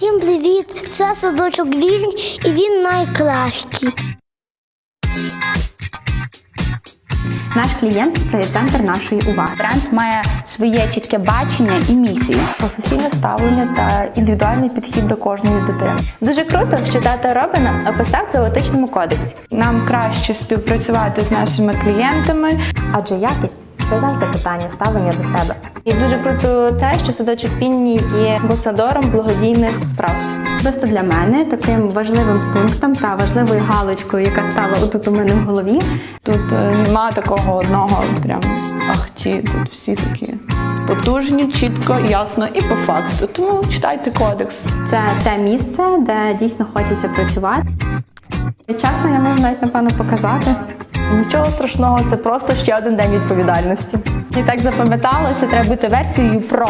Всім привіт! Це садочок Вільнь і він найкращий. Наш клієнт це є центр нашої уваги. Бренд має своє чітке бачення і місію. професійне ставлення та індивідуальний підхід до кожної з дитин. Дуже круто, що тато Робина описав це в етичному кодексі. Нам краще співпрацювати з нашими клієнтами. Адже якість це завжди питання ставлення до себе. І дуже круто те, що садочок Пінні є амбасадором благодійних справ. Особисто для мене таким важливим пунктом та важливою галочкою, яка стала отут у мене в голові, Тут е, нема такого одного прям ахті. Тут всі такі потужні, чітко, ясно і по факту. Тому читайте кодекс. це те місце, де дійсно хочеться працювати. І чесно, я можу навіть напевно показати. Нічого страшного, це просто ще один день відповідальності. І так запам'яталося, треба бути версією про.